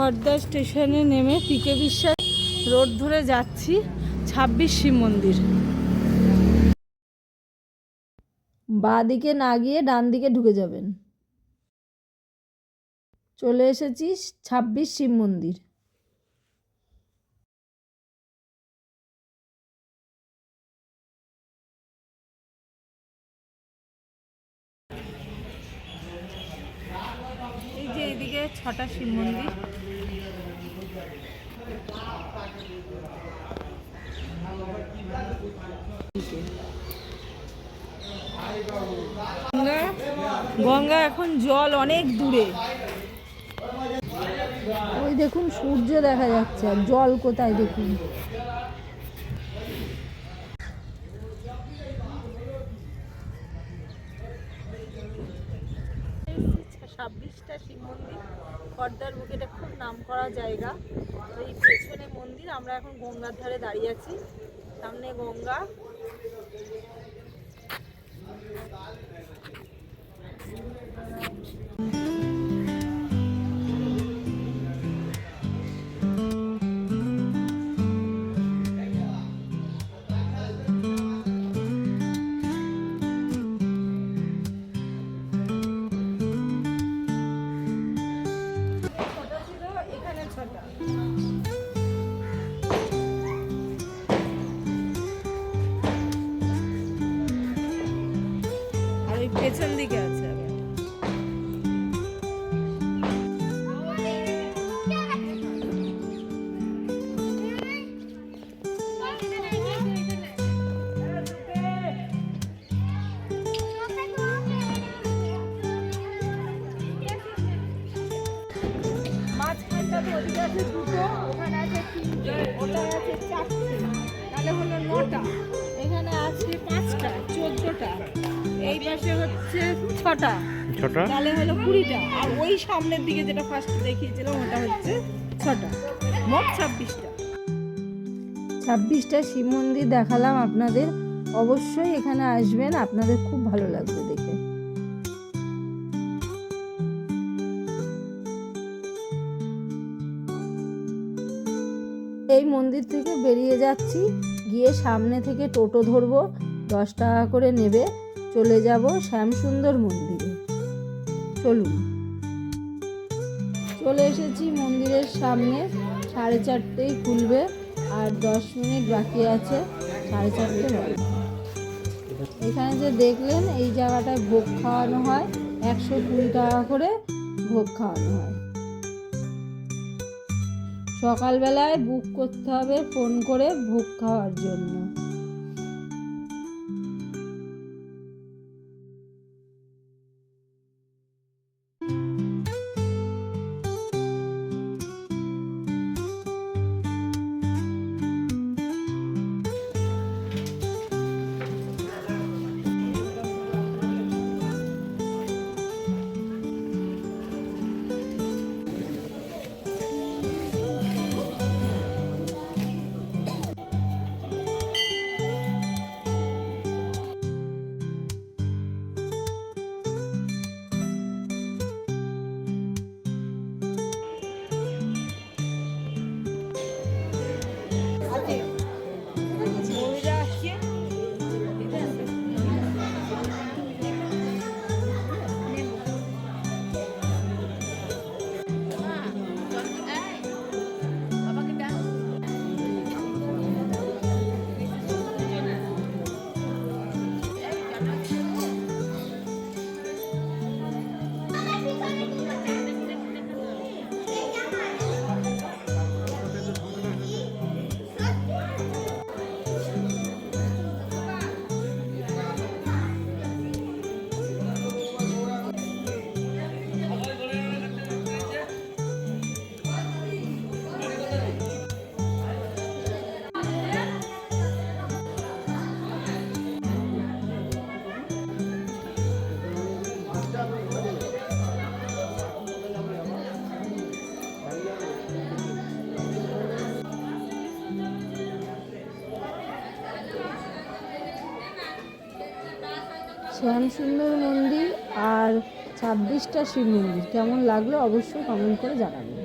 খড়দা স্টেশনে নেমে পিকে বিশ্বাস রোড ধরে যাচ্ছি ছাব্বিশ শিব মন্দির। বাঁ দিকে না গিয়ে ডান দিকে ঢুকে যাবেন। চলে এসেছি ছাব্বিশ শিব মন্দির। এই ছটা শিব মন্দির। গঙ্গা গঙ্গা এখন জল অনেক দূরে। ওই দেখুন সূর্য দেখা যাচ্ছে, আর জল কোথায় দেখুন? ছাব্বিশটা শিব মন্দির, খর্দার বুকে এটা খুব নাম করা জায়গা। তো এই পেছনে মন্দির, আমরা এখন গঙ্গার ধারে দাঁড়িয়ে আছি। সামনে গঙ্গা। পেছন দিকে আছে ওখানে আছে তিনটে, ওটা আছে চারটে, তাহলে হলো নটা। এখানে আছে পাঁচটা, চোদ্দটা। এই পাশে হচ্ছে ছটা। ছটা? তাহলে হলো কুড়িটা। আর ওই সামনের দিকে যেটা ফার্স্ট দেখিয়েছিলাম ওটা হচ্ছে ছটা। মোট ছাব্বিশটা। ছাব্বিশটা শিব মন্দির দেখালাম আপনাদের। অবশ্যই এখানে আসবেন আপনাদের খুব ভালো লাগবে দেখে। এই মন্দির থেকে বেরিয়ে যাচ্ছি গিয়ে সামনে থেকে টোটো ধরবো দশ টাকা করে নেবে। চলে যাব শ্যামসুন্দর মন্দিরে। চলুন। চলে এসেছি মন্দিরের সামনে, সাড়ে চারটেই খুলবে আর দশ মিনিট বাকি আছে, সাড়ে চারটে এখানে যে দেখলেন, এই জায়গাটায় ভোগ খাওয়ানো হয়, একশো কুড়ি টাকা করে ভোগ খাওয়ানো হয়। সকালবেলায় বুক করতে হবে ফোন করে ভোগ খাওয়ার জন্য। শ্যামসুন্দর মন্দির আর ছাব্বিশটা শিব মন্দির। কেমন লাগল অবশ্যই কমেন্ট করে জানাবেন।